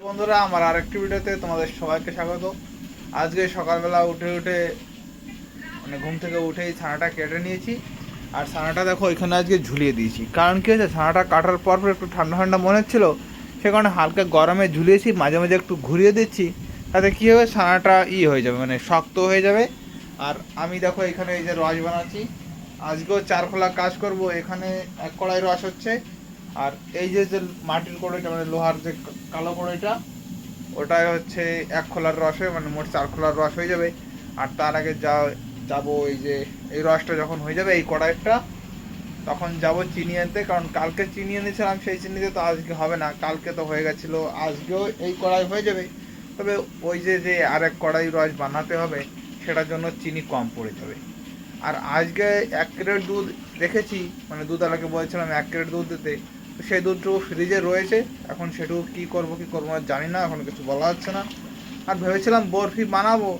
বন্ধুরা, আমার আরেকটি ভিডিওতে তোমাদের সবাইকে স্বাগত। আজকে সকালবেলা উঠে উঠে মানে ঘুম থেকে উঠেই ছানাটা কেটে নিয়েছি। আর ছানাটা দেখো, এখানে আজকে ঝুলিয়ে দিয়েছি। কারণ কি হয়েছে, ছানাটা কাটার পর পর একটু ঠান্ডা ঠান্ডা মনে হচ্ছিল, সে কারণে হালকা গরমে ঝুলিয়েছি, মাঝে মাঝে একটু ঘুরিয়ে দিচ্ছি। তাতে কী হবে, ছানাটা ই হয়ে যাবে মানে শক্ত হয়ে যাবে। আর আমি দেখো, এখানে এই যে রস বানাচ্ছি। আজকেও চার খোলা কাজ করব, এখানে এক কড়াই রস হচ্ছে। আর এই যে যে মাটির কড়াইটা মানে লোহার যে কালো কড়াইটা ওটাই হচ্ছে এক খোলার রস হয়ে মানে মোট চার খোলার রস হয়ে যাবে। আর তার আগে যা, যাব এই যে, এই রসটা যখন হয়ে যাবে, এই কড়াইটা, তখন যাব চিনি আনতে, কারণ কালকে চিনি এনেছিলাম, সেই চিনিতে তো আজকে হবে না। কালকে তো হয়ে গেছিল, আজকেও এই কড়াই হয়ে যাবে। তবে ওই যে যে আরেক কড়াই রস বানাতে হবে, সেটার জন্য চিনি কম পড়ে যাবে। আর আজকে এক ক্রেট দুধ রেখেছি মানে দুধওয়ালাকে বলেছিলাম, এক ক্রেট দুধ দিতে। সেই দুধটুকু ফ্রিজে রয়েছে। এখন সেটুকু কী করব, কী করব জানি না, এখন কিছু বলা হচ্ছে না। আর ভেবেছিলাম বরফি বানাবো।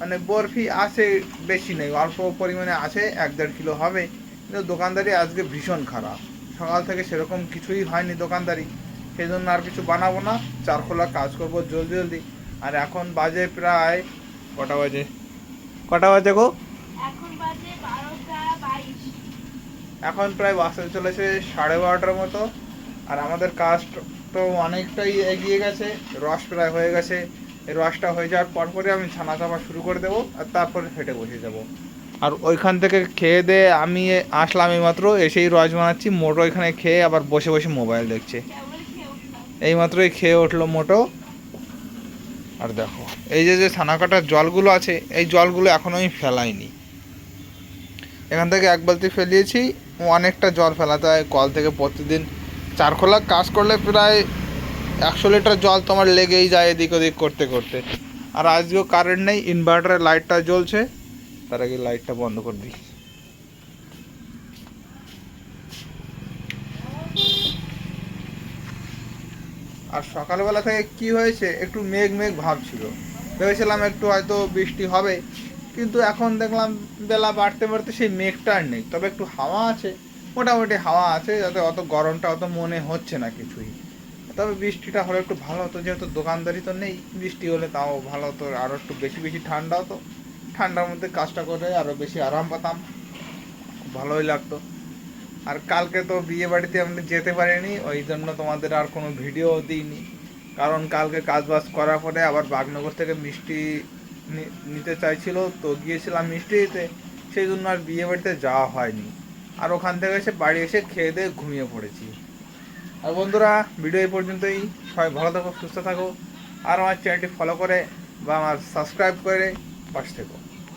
মানে বরফি আছে, বেশি নেই, অল্প পরিমাণে আছে, এক দেড় কিলো হবে। কিন্তু দোকানদারি আজকে ভীষণ খারাপ। সকাল থেকে সেরকম কিছুই হয়নি দোকানদারি। সেই জন্য আর কিছু বানাবো না। চারখোলা কাজ করব জলদি জলদি। আর এখন বাজে প্রায় কটা বাজে? কটা বাজে গো এখন বাজে বারোটা বাইশ এখন প্রায় বাসে চলেছে সাড়ে বারোটার মতো, আর আমাদের কাজ তো অনেকটাই এগিয়ে গেছে রস প্রায় হয়ে গেছে। রসটা হয়ে যাওয়ার পর আমি ছানা চাপা শুরু করে দেবো, আর তারপরে হেঁটে বসে যাব আর ওইখান থেকে খেয়ে দিয়ে আমি আসলাম এইমাত্র, এসেই রস বানাচ্ছি। মোটো এখানে খেয়ে আবার বসে বসে মোবাইল দেখছে। এইমাত্রই খেয়ে উঠল মোটো। আর দেখো, এই যে যে ছানা কাটার জলগুলো আছে, এই জলগুলো এখনও আমি ফেলাইনি। এখান থেকে এক বালতি ফেলিয়েছি অনেকটা জল ফেলাতে হয় কল থেকে প্রতিদিন। চার খোলা কাজ করলে প্রায় একশো লিটার জল তোমার লেগেই যায় এদিক ওদিক করতে করতে। আর আজকেও কারেন্ট নেই ইনভার্টারের লাইটটা জ্বলছে, তার আগে লাইটটা বন্ধ করে দিই। আর সকালবেলা থেকে কি হয়েছে? একটু মেঘ মেঘ ভাব ছিল। ভেবেছিলাম একটু হয়তো বৃষ্টি হবে কিন্তু এখন দেখলাম বেলা বাড়তে বাড়তে সেই মেঘটা আর নেই। তবে একটু হাওয়া আছে, মোটামুটি হাওয়া আছে, যাতে অত গরমটা, অত মনে হচ্ছে না কিছুই। তবে বৃষ্টিটা হলে একটু ভালো হতো, যেহেতু দোকানদারি তো নেই, বৃষ্টি হলে তাও ভালো হতো আরও একটু বেশি বেশি ঠান্ডা হতো। ঠান্ডার মধ্যে কাজটা করে আরও বেশি আরাম পেতাম, খুব ভালোই লাগতো। আর কালকে তো বিয়ে বাড়িতে আমি যেতে পারিনি, ওই জন্য তোমাদের আর কোনো ভিডিও দিইনি। কারণ কালকে কাজ বাজ করার পরে আবার বাগনগর থেকে মিষ্টি নিতে চাইছিল, তো গিয়েছিলাম মিষ্টি দিতে সেই জন্য আর বিয়ে বাড়িতে যাওয়া হয়নি। আর ওখান থেকে এসে বাড়ি এসে খেয়ে দিয়ে ঘুমিয়ে পড়েছি। আর বন্ধুরা, ভিডিও এই পর্যন্তই। সবাই ভালো থাকো, সুস্থ থাকো। আর আমার চ্যানেলটি ফলো করে বা আমার সাবস্ক্রাইব করে পাশ থেকো।